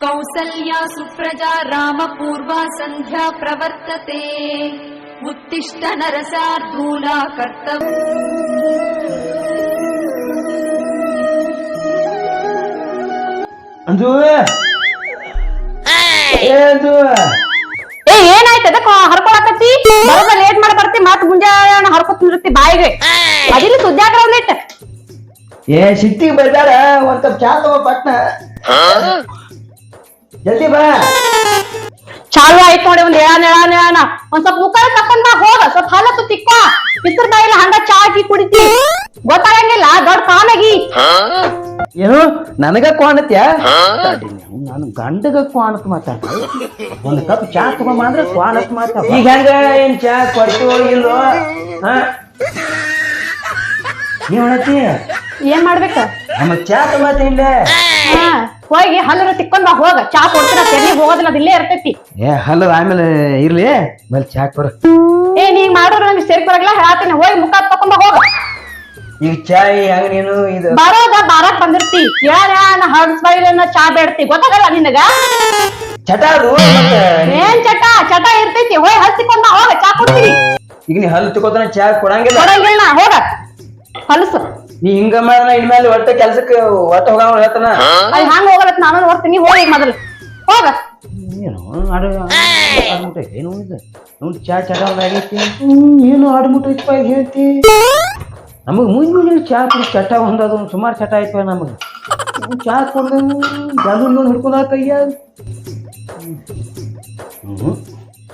कौसल्या सुप्रजा रामपूर्वा सन्ध्या प्रवर्तते उत्तिष्ठ नरसार्दूला कर्तव्य ಅಂಜು ಏ ಅಂಜು ಏ ಏನಾಯ್ತು ಅದಕ್ಕ ಹರ್ಕೊಳಕತ್ತಿ ಬರೋದ ಲೇಟ್ ಮಾಡಿ ಬರ್ತಿ ಮತ್ ಮುಂಜಾನೆ ಹರ್ಕೊತ್ ನಿರ್ತಿ ಬಾಯಿಗೆ ಅದಿಲ್ಲಿ ಸುದ್ದಿಯಾಗ್ರ ಒಂದಿಟ್ಟು ಏ ಸಿಟ್ಟಿಗೆ ಬರ್ದಾರ ಒಂದ್ ಕಪ್ ಚಾ ತಗೋ ಪಟ್ನ. ಜಲ್ದಿ ಬಾ. ಚಾಲು ಆಯ್ತು ನೋಡಿ ಒಂದ್ ಏಳಾನ ಏಳಾನ ಏಳಾನ ಒಂದ್ ಸ್ವಲ್ಪ ಮುಖ ತಕೊಂಡ್ ಬಾ ಹೋಗ. ಸ್ವಲ್ಪ ಹಾಲತ್ತು ತಿಕ್ಕ ಬಿಸಿರ್ ಬಾಯಿಲ್ಲ ಹಂಗ ಚಾ ಹಾಕಿ ಕುಡಿತಿ. ಗೊತ್ತಾಗಂಗಿಲ್ಲ ದೊಡ್ಡ ಕಾನಾಗಿ ಏನು ನನಗ ಕ್ವಾಣತ್ಯ? ನಾನು ಗಂಡಗ ಕ್ವಾಣತ್ ಮಾತಾಡ ಒಂದ್ ಕಪ್ ಚಾ ತಗೊಂಬ ಅಂದ್ರೆ ಕ್ವಾಣತ್ ಮಾತಾಡ ಈಗ ಹೆಂಗ ಏನ್ ಚಾ ಕೊಡ್ತೀವೋ ಇಲ್ಲೋ ಹಾ? ನೀವ್ ಹೇಳತ್ತಿ? ಏನ್ ಮಾಡ್ಬೇಕ? ನಮ್ಮ ಚಾ ತಗೋತಿಲ್ಲ ಹಾ ಹೋಗಿ ಹಲ್ಲರ ತಿಕ್ಕೊಂಡ್ ಬಾ ಹೋಗ. ಚಾ ಕೊಡ್ತೀರ ಹೋಗೋದಿಲ್ಲ ಅದು ಇಲ್ಲೇ ಇರ್ತೈತಿ. ಏ ಹಲ್ಲ ಆಮೇಲೆ ಇರ್ಲಿ. ಮೇಲೆ ಚಾ ಕೊಡ. ಏ ನೀಗ್ ಮಾಡೋರು ನಮ್ಗೆ ಸೇರಿ ಬರಲ್ಲ ಹೇಳ್ತೀನಿ. ಹೋಗಿ ಮುಖ ತಕೊಂಡ್ ಬಾ ಹೋಗ. ಈಗ ಚಾ ಹೆಂಗ ನೀನು ಇದು? ಬರೋದ ಬಾರಕ್ ಬಂದಿರ್ತಿ. ಯಾರ ಹಡ್ಸ್ ಬೈಲನ್ನ ಚಾ ಬೇಡ್ತಿ. ಗೊತ್ತಾಗಲ್ಲ ನಿನಗ? ಚಟ ಅದು ಮತ್ತೆ ಏನ್ ಚಟ? ಚಟ ಇರ್ತೈತಿ. ಹೋಗಿ ಹಚ್ಚಿಕೊಂಡ ಹೋಗ. ಚಾ ಕೊಡ್ತೀನಿ. ಈಗ ನೀ ಹಲ್ಲು ತಗೋತಾನ ಚಾ ಕೊಡಂಗಿಲ್ಲ. ಕೊಡಂಗಿಲ್ಲ ಹೋಗ. ಹೊಲಸು. ನೀ ಹಿಂಗ ಮಾಡ ಇನ್ಮೇಲೆ ಒಟ್ಟ ಕೆಲ್ಸಕ್ಕೆ ಒಟ್ಟ ಹೋಗೋಣ ಹೇಳ್ತಾನ. ಅಲ್ಲಿ ಹಂಗ ಹೋಗಲತ್ ನಾನು ನೀ ಹೋಗಿ ಮೊದಲು. ಹೋಗ. ಏನು ಆಡು ಆಡ್ಮುಟ್ಟ ಏನು ಇದು ನೋಡಿ ಚಾ ಚಟ ಆಗೈತಿ. ಏನು ಮುಟ್ಟ ಇಪ್ಪ ಹೇಳ್ತಿ. ನಮಗೆ ಮುಂಜ್ ಮುಂಜಾನೆ ಚಾ ಕುಡಿ ಚಟ ಹೊಂದದು ಸುಮಾರು ಚಟ ಆಯ್ತು ನಮಗೆ. ಚಾ ಕುಡ್ದು ಜಾಲು ನೋಡಿ ಹಿಡ್ಕೊಂಡ ಕೈಯ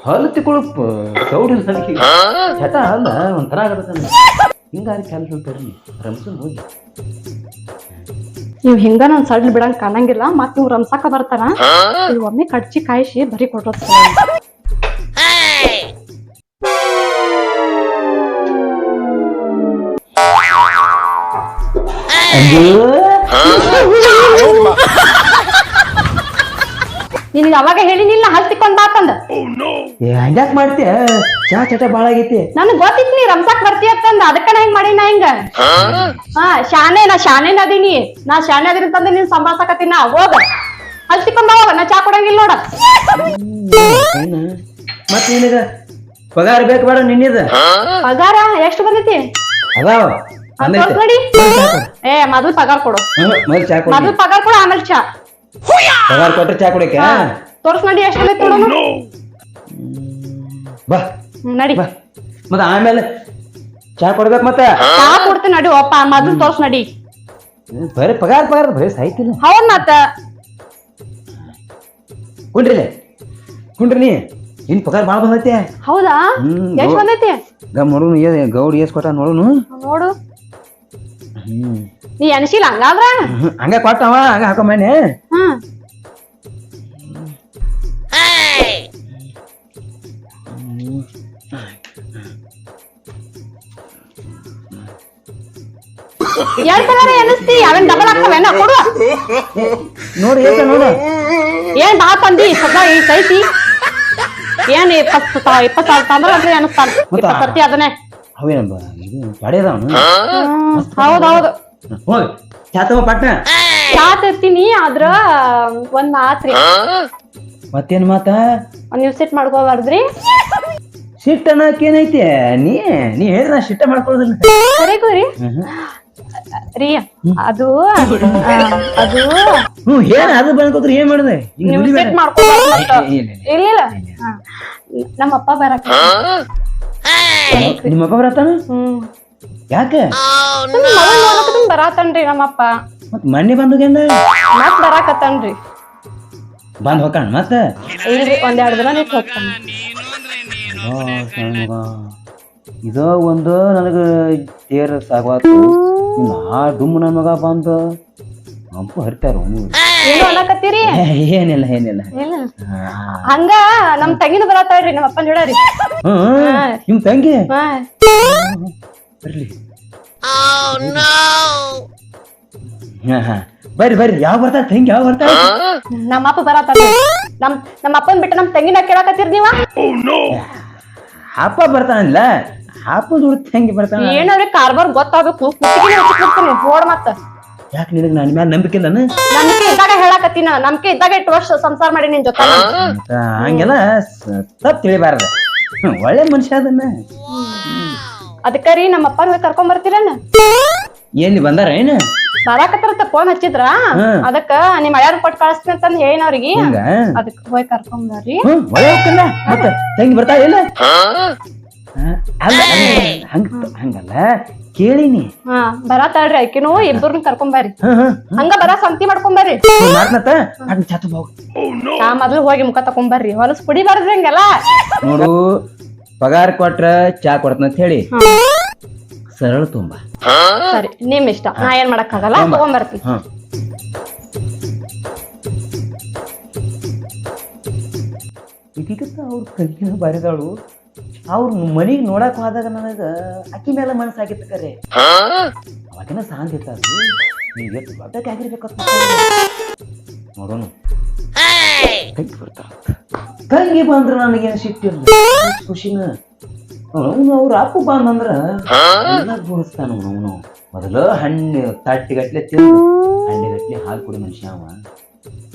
ಹಲ್ಲು ತಿಳ್ಕೊಳಪ್ಪ ಚೌಡಿ ಚಟ ಅಲ್ಲ ಒಂಥರ ಆಗತ್ತೆ ಹಿಂಗಾರಿ ಕೆಲಸ ಬರ್ರಿ ರಮ್ಸನ್ ಹೋಗಿ. ನೀವು ಹಿಂಗ ನಾನು ಸಡ್ಲ್ ಬಿಡಂಗ್ ಕಾಣಂಗಿಲ್ಲ ಮತ್ ನೀವು ರಂಸಾಕ ಬರ್ತಾನ ಒಮ್ಮೆ ಕಡ್ಚಿ ಕಾಯಿಸಿ ಬರೀ ಕೊಟ್ಟೋದ್ ನಿನಗ ಅವಾಗ ಹೇಳಿನಿಲ್ಲ ನಿಲ್ಲ ಬಾತಂದ ಏ ಹಂಗ್ಯಾಕ್ ಮಾಡ್ತೀಯ? ಚಾ ಚಟ ಬಾಳ ಆಗೈತಿ. ನನಗ್ ಗೊತ್ತಿತ್ತು ನೀ ರಂಸಾಕ್ ಬರ್ತೀಯ ಅಂತಂದ. ಅದಕ್ಕ ನಾ ಹಿಂಗ್ ಮಾಡಿ ನಾ ಹಿಂಗ ಹಾ ಶಾನೆ ನಾ ಶಾನೆ ಅದೀನಿ. ನಾ ಶಾನೆ ಅದೀನಿ ತಂದ ನೀನ್ ಸಂಭಾಳ್ಸಕತ್ತೀನಿ ನಾ. ಹೋಗ. ಬಾವ ನಾ ಚಾ ಕೊಡಂಗಿಲ್ಲ ನೋಡ. ಮತ್ ಮತ್ತೆ ಏನಿದ ಪಗಾರ ಬೇಕು ಬೇಡ ನಿನ್ನಿದ? ಪಗಾರ? ಎಷ್ಟು ಬಂದೈತಿ? ಅದಾವ. ನೋಡಿ ಏ ಮೊದಲು ಪಗಾರ ಕೊಡು. ಮೊದಲು ಮೊದ್ಲು ಚಾ ಕೊಡಿ. ಮೊದಲ್ ಪಗಾರ ಕೊಡು ಆಮೇಲೆ ಚಾ. ಪಗಾರ ಕೊಟ್ರೆ ಚಾ ಕುಡಿಯಕ್ಕೆ? ತೋರ್ಸ್ ನೋಡಿ ಎಷ್ಟು ಬಂದೈತಿ ನೋಡೋಣ ಬಾ. ನಡಿ. ಬಾ. ಮತ್ತೆ ಆಮೇಲೆ ಚಾ ಕೊಡ್ಬೇಕು ಮತ್ತೆ? ಚಾ ಕೊಡ್ತೀನಿ ನಡಿ ಒಪ್ಪ ಮೊದಲ್ ತೋರ್ಸ್ ನಡಿ ಬರೀ ಪಗಾರ ಪಗಾರ ಬರೀ ಸಾಯ್ತಿಲ್ಲ ಹೌದ್ ಮತ್ತ. ಕುಂಡ್ರಿಲೆ ಕುಂಡ್ರಿ ನೀ. ಇನ್ ಪಗಾರ ಭಾಳ ಬಂದೈತೆ. ಹೌದಾ? ಎಷ್ಟ್ ಬಂದೈತಿ? ಗ ನೋಡು ಗೌಡ್ ಏಸ್ ಕೊಟ್ಟ ನೋಡುನು. ನೋಡು. ನೀ ಅನಿಸಿಲ್ಲ ಹಂಗಾದ್ರ? ಹಂಗ ಕೊಟ್ಟವ ಹಂಗ ಹಾಕೊಂಬನೆ ಹ್ಮ್. ಎರಡ್ ಪಗಾರ ಎನಿಸ್ತಿ ಅವೇನ್ ಡಬಲ್ ಆಗ್ತವೇನ ಕೊಡು. ನೋಡಿ ಏಸ ನೋಡು. ಏನ್ ಬಾ ತಂದಿ ಸದಾ ಈ ಸೈತಿ ಏನ್ ಇಪ್ಪತ್ತು ಸಾ- ಇಪ್ಪತ್ತು ಸಾವಿರ ತಂದ್ರ ಅಂದ್ರೆ ಅನಿಸ್ತಾನ ಇಪ್ಪತ್ತು ಸರ್ತಿ ಅದನ್ನೇ. ಅವೇನಪ್ಪ ಇದು ಗಾಡಿ ಅದಾವನು ಹೌದ್ ಹೌದು ಹೋಗಿ ಚಾ ತಗೋ ಪಟ್ನ ಚಾ ತರ್ತೀನಿ ಆದ್ರ ಒಂದ್ ಮಾತ್ರಿ ಮತ್ತೇನ್ ಮಾತ? ಒಂದ್ ನೀವು ಸೆಟ್ ಮಾಡ್ಕೋಬಾರ್ದ್ರಿ. ಸಿಟ್ಟ ಅನ್ನಕ್ ಏನೈತಿ ನೀ ನೀ ಹೇಳಿದ್ರ ನಾ ಸಿಟ್ಟ ಮಾಡ್ಕೊಳ್ಳೋದಿಲ್ಲ. ಕರೆಗೂ ರೀ ರೀ ಅದು ಅದು ಹ್ಮ್ ಏನ್ ಅದು ಬಂದ್ಕೋತ್ರ ಏನ್ ಮಾಡಿದೆ? ಸೆಟ್ ಮಾಡ್ಕೋಬಾರ್ದು ಮತ್ತ. ಇಲ್ಲ, ಇಲ್ಲ, ಇಲ್ಲ. ನಮ್ಮ ಅಪ್ಪ ಬರಕ ನಿಮ್ಮ ಬರತಾನ ಯಾಕೆ? ಬರಾತನ್ರಿ ನಮ್ಮಪ್ಪ. ಮತ್ ಮಣ್ಣಿ ಬಂದಗೇನ ಮತ್ ಬರಾಕತ್ತಾನ್ರಿ. ಬಂದ್ ಹೋಗ್ಕಣ ಮತ್ತ? ಇಲ್ರಿ ಒಂದೆರಡು ದಿನ ನಿಂತ್ ಹೋಗ್ತಾನ. ಇದೋ ಒಂದು ನನಗೆ ತೇರ್ ಸಾಗವಾತು ಇನ್ನ ಆ ಡುಮ್ ನಮಗ ಮಗ ಬಂದ. ಅಂಪು ಹರಿತಾರ ಏನು ಅನ್ನಕತ್ತೀರಿ? ಏನಿಲ್ಲ ಏನಿಲ್ಲ. ಹಂಗ ನಮ್ ತಂಗಿನ ಬರತ್ತಾಳ್ರಿ ನಮ್ಮ ಅಪ್ಪನ್ ಜೋಡ ರೀ ಹ್ಮ್ ನಿಮ್ ತಂಗಿ? ಬರ್ಲಿ. ಬರ್ರಿ ಬರ್ರಿ. ಯಾವ ಬರ್ತಾರ ತಂಗಿ ಯಾವ ಬರ್ತಾರ? ನಮ್ಮ ಅಪ್ಪ ಬರತ್ತಾರ ನಮ್ ನಮ್ಮ ಅಪ್ಪನ್ ಬಿಟ್ಟು ನಮ್ ತಂಗಿನ ಕೇಳಕತ್ತೀರಿ ನೀವ? ಅಪ್ಪ ಬರ್ತಾನಲ್ಲ? ಅಪ್ಪ ದುಡ್ಡು ಹೆಂಗೆ ಬರ್ತಾನ ಏನಾದ್ರೆ ಕಾರ್ಬಾರ್ ಗೊತ್ತಾಗಬೇಕು. ಹೋಡ್ ಮತ್ತ. ಯಾಕೆ ನಿನಗೆ ನನ್ನ ಮ್ಯಾಲ ನಂಬಿಕೆ ಇಲ್ಲನ ನಂಬಿಕೆ ಇದ್ದಾಗ ಹೇಳಕತ್ತೀನ? ನಂಬಿಕೆ ಇದ್ದಾಗ ಇಟ್ಟು ವರ್ಷ ಸಂಸಾರ ಮಾಡಿ ನಿನ್ ಜೊತೆ. ಹಂಗೆಲ್ಲ ತಪ್ಪು ತಿಳಿಬಾರ್ದ. ಒಳ್ಳೆ ಮನುಷ್ಯ ಅದನ್ನ. ಅದಕ್ಕ ರೀ ನಮ್ಮ ಅಪ್ಪನ ಹೋಗಿ ಕರ್ಕೊಂಡ್ ಬರ್ತೀರನ್ನ ಎಲ್ಲಿ ಬಂದಾರ ಏನು? ಬರಾಕತ್ತಿರತ್ತ ಫೋನ್ ಹಚ್ಚಿದ್ರ. ಅದಕ್ಕ ನಿಮ್ ಹಳ್ಯಾರ ಕೊಟ್ಟು ಕಳಿಸ್ತೀನಿ ಅಂತಂದ್ ಹೇಳಿನ ಅವ್ರಿಗೆ ಹಿಂಗ? ಅದಕ್ಕ ಹೋಗಿ ಕರ್ಕೊಂಡ್ ಬರ್ರಿ. ಹ್ಮ್ ಒಳ್ಳೆ ಮತ್ತ ತಂಗಿ ಬರ್ತಾ ಇಲ್ಲ? ಹಂಗ ಹಂಗಲ್ಲ. ಕೇಳಿನಿ. ಹಾ ಬರಾತಾಳ್ರಿ ಆಕಿನೂ ಇಬ್ಬರನ್ನ ಕರ್ಕೊಂಡ್ ಬರ್ರಿ ಹಾ ಹಾ ಹಂಗ ಬರಾ ಸಂತಿ ಮಾಡ್ಕೊಂಡ್ ಬರ್ರಿ ಮಾಡ್ನತ್ತ ಅದ್ ಚಾತು ಹೋಗ್ ನಾ. ಮೊದ್ಲು ಹೋಗಿ ಮುಖ ತಕೊಂಡ್ ಬರ್ರಿ. ಹೊಲಸ್ ಪುಡಿ ಬರ್ರಿ ಹಂಗೆಲ್ಲ. ನೋಡು ಪಗಾರ ಕೊಟ್ರ ಚಾ ಕೊಡ್ತನ ಅಂತ ಹೇಳಿ. ಸರಳ ತುಂಬಾ ಸರಿ ನಿಮ್ ಇಷ್ಟ. ನಾ ಏನ್ ಮಾಡಕ್ ಆಗಲ್ಲ? ತಗೊಂಡ್ ಬರ್ತೀನಿ. ಹಾ. ಇದೀಗತ್ತ ಅವ್ರ ಕಲ್ಯಾಣ ಬರೆದಳು. ಅವ್ರ ಮನಿಗೆ ನೋಡಕ್ ಹೋದಾಗ ನನಗ ಅಕ್ಕಿ ಮೇಲೆ ಮನಸ್ಸಾಗಿತ್ತು ಕರೆ. ಅವಾಗಿನ ಶಾಂತಿ ಇತ್ತ ಅದು? ಈಗ ಎಷ್ಟು ದೊಡ್ಡಕ್ಕೆ ಆಗಿರ್ಬೇಕಂತ ನೋಡೋಣ. ತಂಗಿ ಬಂದ್ರ ನನಗೇನು ಸಿಟ್ಟಿಲ್ಲ ಖುಷಿನ. ಅವನು ಅವ್ರ ಅಪ್ಪು ಬಂದಂದ್ರ ಎಲ್ಲ ಬೋಳಿಸ್ತಾನ ಅವನು ಮೊದಲು ಹಣ್ಣು ತಟ್ಟಿಗಟ್ಲೆ ತಿಂದು ಹಣ್ಣಿಗಟ್ಲೆ ಹಾಲು ಕುಡಿ ಮನುಷ್ಯ ಅವ.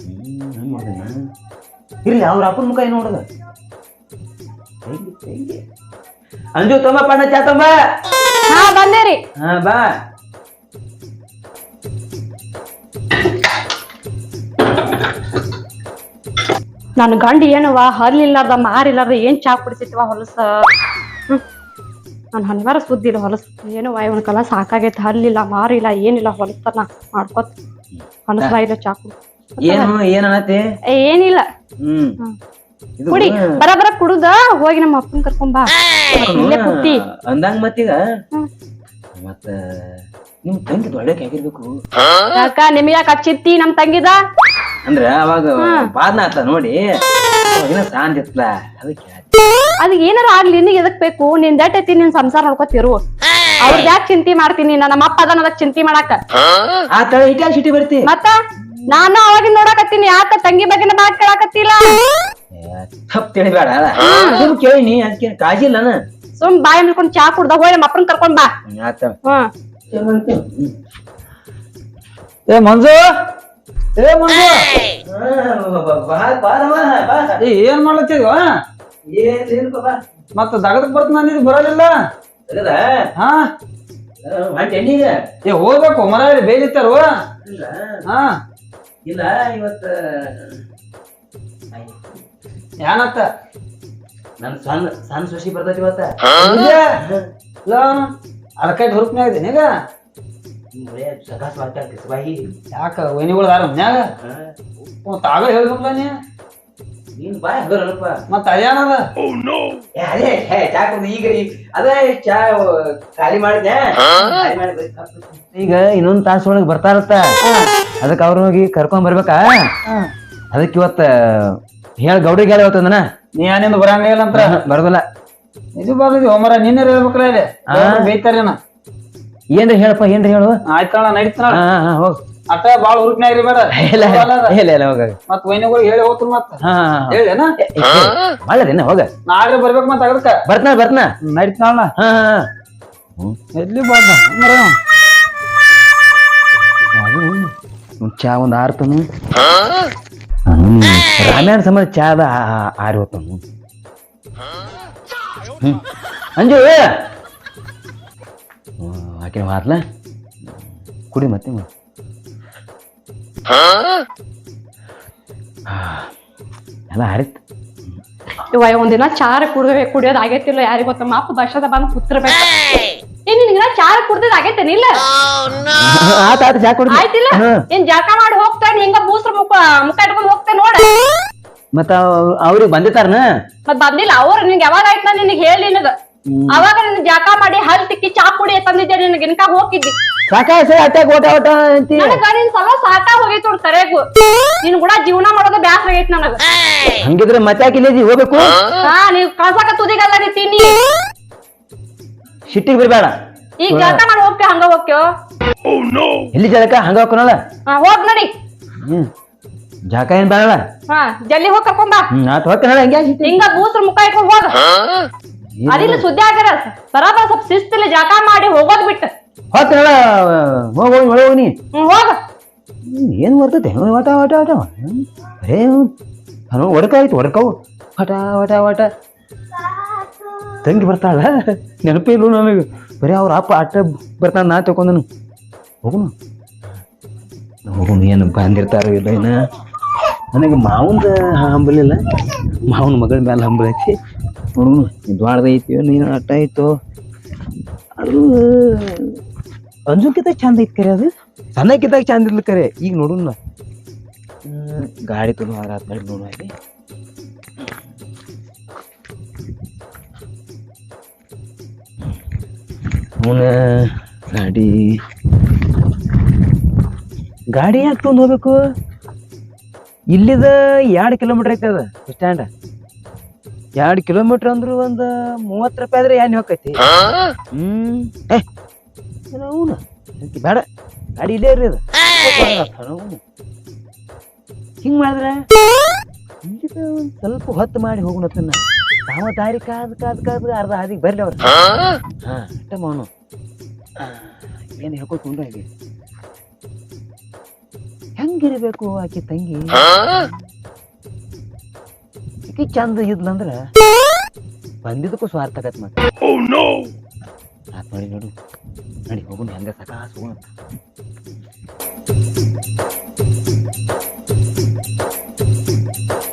ಹ್ಮ್ ಹಂಗ್ ಇರ್ಲಿ ಅವ್ರ ಅಪ್ಪನ ಮುಖ ಏನು ನೋಡದ? ಅಂಜು ತಮ್ಮ ಪಣ್ಣ ಚಾ ತಮ್ಮ ಹಾ ಬಂದೇರಿ ಹಾ ಬಾ. ನಾನು ಗಂಡ ಏನವ ಹಲ್ಲಿಲ್ಲಾರ್ದ ಮಾರಿಲ್ಲಾರ್ದ ಏನ್ ಚಾ ಕುಡಿಸಿತ್ವ ಹೊಲಸ? ನಾನು ಹನ್ವಾರ ಹನಿವಾರ ಸುದ್ದಿ ಇಲ್ಲ ಹೊಲಸ್. ಏನವ ಇವನ ಕಲ ಸಾಕಾಗೈತೆ ಹಲ್ಲಿಲ್ಲ ಮಾರಿಲ್ಲ ಏನಿಲ್ಲ ಹೊಲಸ್ತನ ಮಾಡ್ಕೊತ. ಹೊಲಸ ಇಲ್ಲ ಚಾಕು ಏನು ಏನಿಲ್ಲ. ಹ್ಮ್. ಕುಡಿ ಬರ ಬರ ಕುಡುದ ಹೋಗಿ ನಮ್ಮ ಅಪ್ಪನ ಕರ್ಕೊಂಡ್ ಬಾ. ಇಲ್ಲೇ ಕುತ್ತಿ ಅಂದಂಗ ಮತ್ತೀಗ. ಮತ್ತ ನಿಮ್ ತಂಗಿ ದೊಡ್ಡಕ್ಕೆ ಆಗಿರ್ಬೇಕು. ಅಕ್ಕ ನಿಮ್ಗೆ ಯಾಕೆ ಹಚ್ಚಿತ್ತಿ ನಮ್ ತಂಗಿದ? ಅಂದ್ರ ಅವಾಗ ಬಾದ್ನ ಆತ ನೋಡಿ ಇತ್ತಲ್ಲ ಅದಕ್ಕೆ ಅದ್ ಏನಾರ ಆಗ್ಲಿ ನಿನಗೆ ಎದಕ್ ಬೇಕು? ನಿನ್ ದಟ್ಟೈತಿ ನಿನ್ ಸಂಸಾರ ನೋಡ್ಕೋತಿರು ಅವ್ರ ಯಾಕೆ ಚಿಂತಿ ಮಾಡ್ತೀನಿ? ನಾ ನಮ್ಮ ಅಪ್ಪ ಅದನ್ನ ಅದಕ್ ಚಿಂತಿ ಮಾಡಾಕ. ಆ ತಳ ಇಟ್ಟ ಸಿಟಿ ಬರ್ತಿ. ಮತ್ತ? ನಾನು ಅವಾಗಿಂದ ನೋಡಾಕತ್ತೀನಿ ಯಾಕ ತಂಗಿ ಬಗ್ಗೆನ ಮಾತ್ ಕೇಳಾಕತ್ತಿಲ್ಲ? ತಪ್ಪು ತಿಳಿಬೇಡ ಸುಮ್ ಕೇಳಿನಿ ಅದಕ್ಕೆ ಕಾಜಿ ಇಲ್ಲ ಸುಮ್ ಬಾಯಿ ಮುಳ್ಕೊಂಡ್ ಚಾ ಕುಡ್ದ ಹೋಗಿ ನಮ್ಮ ಅಪ್ಪನ ಕರ್ಕೊಂಡ್ ಬಾ. ಹ್ಮ್ ಏ ಮಂಜು? ಏ ಮಂಜು? ಏ ಏನ್ ಮಾಡ್ಲತ್ತಿದ್ವ ಮತ್ತ ದಗದಕ್ ಬರ್ತ ನಾನು ಇದು ಬರೋದಿಲ್ಲ? ಹಾ? ಏ ಹೋಗ್ಬೇಕು ಮರ ಬೇಲಿತ್ತಾರು. ಹಾ. ಇಲ್ಲ ಇವತ್ತ ಏನತ್ತ ನನ್ ಸಣ್ಣ ಸಣ್ಣ ಸೊಸಿ ಬರ್ತೈತಿ ಇವತ್ತ. ಅಳಕೈಟ್ ಹುರುಪ್ನ್ಯಾಗ ಇದೀನಿ ಈಗ. ಬರೇ ಸಕಾಸ್ ಮಾತಾಡ್ತಿ ಸಬಾಯಿ ಯಾಕ ವೈನಿಗಳು ದಾರ ಮನ್ಯಾಗ? ತಾಗ ಹೇಳ್ಬೇಕಲ್ಲ ನೀ. ನೀನ್ ಬಾಯ್ ಹಗರಲ್ಪ ಮತ್ತ ಅದೇನದ ಏ, ಅದೇ ಹೇ, ಚಾ ಕುಡ್ದು ಈಗ ಅದೇ ಚಾ ಖಾಲಿ ಮಾಡಿದೆ. ಈಗ ಇನ್ನೊಂದ್ ತಾಸ ಒಳಗ್ ಬರ್ತಾರತ್ತ. ಅದಕ್ಕೆ ಅವ್ರ ಹೋಗಿ ಕರ್ಕೊಂಡ್ ಬರ್ಬೇಕಾ? ಅದಕ್ಕೆ ಇವತ್ತ ಹೇಳ ಗೌಡ್ರಿಗೆ ಹೇಳಿ ಇವತ್ತಂದನ ನೀ ಏನಿಂದ ಬರಂಗಿಲ್ಲ ಅಂತ ಬರೋದಿಲ್ಲ. ಇದು ಬರ್ದಿದ್ವಿ ಹೋಮರ ನೀನೇ ಹೇಳ್ಬೇಕಲ್ಲ ಇಲ್ಲಿ. ಬೈತಾರೇನ ಏನ್ರಿ ಹೇಳಪ್ಪ ಏನ್ರಿ ಹೇಳು? ಆಯ್ತಾಳ ನಡೀತಾನ ಹಾ ಹಾ, ಹಾ ಹೋಗ್. ಅಟ್ಟ ಬಾಳ ಹುರುಪ್ನ್ಯಾಗ ಇರ್ಬೇಡ ಇಲ್ಲ ಇಲ್ಲ ಇಲ್ಲ ಹೋಗ ಮತ್ ವೈನಗಳು ಹೇಳಿ ಹೋಗ್ತು ಮತ್ತ. ಹಾ ಹೇಳೇನ ಮಾಡ್ಲೇನ ಹೋಗ. ನಾಳೆ ಬರ್ಬೇಕು ಮತ್ತ ಅದಕ್ಕ ಬರ್ತನ ಬರ್ತನ? ನಡೀತಾಳ ಹಾ ಹಾ, ಹಾ. ಎಲ್ಲಿ ಬಾದ ಒಂದ್ ಚಾ ಒಂದ್ ಆರ್ತನು ರಾಮಾಯಣ ಸಂಬಂಧ ಚಾದ ಆರಿ ಹೋತನು ಹ್ಮ್. ಅಂಜು ಆಕೆ ಮಾತ್ಲ? ಕುಡಿ ಮತ್ತೆ ಎಲ್ಲ ಆರಿತ್. ಇವ ಒಂದಿನ ಚಾರ ಕುಡ್ದೆ ಕುಡಿಯೋದು ಆಗೈತಿಲ್ಲ ಯಾರಿಗ ಗೊತ್ತ ಮಾಪ ಬಸ್ಸದ ಬಂದು ಕುತ್ತಿರ್ಬೇಕು ಏನ್ ನಿನ್ಗಿನ ಚಾರ ಕುಡ್ದದ್ ಆಗೈತೇನಿಲ್ಲ ಆತ ಆತ ಚಾ ಕುಡಿ ಆಯ್ತಿಲ್ಲ? ಏನ್ ಜಳಕ ಮಾಡಿ ಹೋಗ್ತಾನೆ ಹಿಂಗ ಬೂಸ್ರ ಮುಖ ಮುಖ ಇಟ್ಕೊಂಡ್ ಹೋಗ್ತಾನೆ ನೋಡ. ಮತ್ತ ಅವ್ರಿಗ್ ಬಂದಿತ್ತಾರನ ಮತ್ ಬಂದಿಲ್ಲ ಅವ್ರ ನಿನ್ಗೆ ಯಾವಾಗ ಆಯ್ತ ನಿನ್ಗೆ ನಿನಗೆ ಹೇಳಿ ನಿನಗ. ಅವಾಗ ನಿನ್ ಜಳಕ ಮಾಡಿ ಹಲ್ ತಿಕ್ಕಿ ಚಾ ಪುಡಿ ತಂದಿದ್ದೆ ನಿನಗೆ ಇನ್ಕ ಹೋಗಿದ್ದಿ ಸಾಕಾಗ ಸರಿ ಅಟ್ಯಾಕ್ ಓಟ ಓಟ ಅಂತಿ ನನಗ ನಿನ್ ಸಲ ಸಾಕಾ ಹೋಗೈತಿ ನೋಡ್ ಸರಿಯಾಗು ನಿನ್ ಕೂಡ ಜೀವನ ಮಾಡೋದು ಬ್ಯಾಸರ ಆಗೈತ್ ನನಗ. ಹಂಗಿದ್ರೆ ಮತ್ತೆ ಯಾಕೆ ಇಲ್ಲೇ ಹೋಗ್ಬೇಕು? ಹಾ ನೀವ್ ಕಳ್ಸಾಕ ತುದಿಗಲ್ಲ ನೀ ತಿನ್ನಿ. ಸಿಟ್ಟಿಗೆ ಬಿಡ್ಬೇಡ. ಈಗ ಜಳಕ ಮಾಡಿ ಹೋಗ್ತೇವೆ ಹಂಗ ಹೋಗ್ತೇವ ಎಲ್ಲಿ ಜಳಕ ಹಂಗ ಹೋಗ್ಕೊನಲ್ಲ ಹಾ ಹೋಗ್ ನಡಿ. ಹ್ಮ್. ಜಾಕ ಏನ್ ಬೇಡಲ್ಲ? ಹಾ ಜಲ್ದಿ ಹೋಗ್ ಕರ್ಕೊಂಡ್ ಬಾ ಹ್ಮ್ ಆತ ಹೋಗ್ತಾನಲ್ಲ ಹಂಗೆ ಬೂಸ್ರ ಮುಖ ಇಟ್ಕೊಂಡ್ ಹೋಗ. ಅದಿಲ್ಲ ಸುದ್ದಿ ಆಗ್ಯಾರ ಬರಾಬರ ಸ್ವಲ್ಪ ಶಿಸ್ತಿಲ್ಲ ಜಾಕ ಮಾಡಿ ಹೋಗೋದ್ ಬಿಟ್ಟು. ಹೇಳ ಹೋಗಿ ಹೋಗಿ ಒಳಗೆ ಹೋಗಿ ಹ್ಮ್ ಹೋಗ. ಏನು ಬರ್ತೈತೆ ವಟ ವಟ ವಟ. ಬರೇ ನಾನು ಒಡಕ ಆಯ್ತು ಒಡಕವು ವಟ ವಟ ವಟ. ತಂಗಿ ಬರ್ತಾಳ? ನೆನಪೇ ಇಲ್ಲ ನನಗೆ? ಬರೀ ಅವ್ರ ಅಪ್ಪ ಅಟ್ಟ ಬರ್ತಾನೆ ನಾ ತಗೊಂಡನು ಹೋಗುನು. ಹೋಗುನು, ಏನು ಬಂದಿರ್ತಾರೋ ಇಲ್ಲ ಏನ. ನನಗೆ ಮಾವಂದ ಹಂಬಲಿಲ್ಲ ಮಾವನ ಮಗಳ ಮೇಲೆ ಹಂಬಲ ಐತಿ. ನೋಡುನು ದ್ವಾರದ ಐತಿ ನೀನು ಅಟ್ಟ ಐತೋ. ಅದು ಅಂಜುಕಿದಾಗ ಚಂದ ಐತಿ ಕರೆ ಅದು. ಸಣ್ಣಕ್ಕಿದ್ದಾಗ ಚಂದ ಇರ್ಲಿ ಕರೆ. ಈಗ ನೋಡುನು. ಗಾಡಿ ತಲೋ ಆರಾತ ಆದ್ಮೇಲೆ ನೋಡು ಅವನ ಗಾಡಿ. ಗಾಡಿ ಯಾಕೆ ತೊಗೊಂಡು ಹೋಗ್ಬೇಕು? ಇಲ್ಲಿದ ಎರಡು ಕಿಲೋಮೀಟರ್ ಐತೆ ಅದ ಸ್ಟ್ಯಾಂಡ್ ಎರಡು ಕಿಲೋಮೀಟರ್ ಅಂದ್ರೆ ಒಂದು ಮೂವತ್ತು ರೂಪಾಯಿ ಆದ್ರೆ ಏನು ಹೋಗೈತಿ ಹ್ಮ್. ಏ ಅವನು ಬೇಡ. ಗಾಡಿ ಇಲ್ಲೇ ಇರ್ರಿ ಅದು. ಹಿಂಗೆ ಮಾಡಿದ್ರೆ? ಒಂದು ಒಂದ್ ಸ್ವಲ್ಪ ಹೊತ್ತು ಮಾಡಿ ಹೋಗೋಣ ತಾವ ದಾರಿ ಕಾದ್ ಕಾದ್ ಕಾದ್ ಅರ್ಧ ಹಾದಿಗೆ ಬರ್ಲಿ ಅವ್ರು. ಹಾ ಅವನು. ಏನು ಹೇಳ್ಕೊತ ಆಗಿ ಹೆಂಗಿರ್ಬೇಕು ಆಕೆ ತಂಗಿ? ಆಕೆ ಚಂದ ಇದ್ಲಂದ್ರ ಬಂದಿದ್ದಕ್ಕೂ ಸ್ವಾರ್ಥ ಆಗತ್ ಮತ್ತೆ ಆತ್ ನೋಡಿ ನೋಡು. ನಡಿ ಹೋಗೋಣ ಹೆಂಗ ಸಕಾಸ್ ಹೋಗೋಣ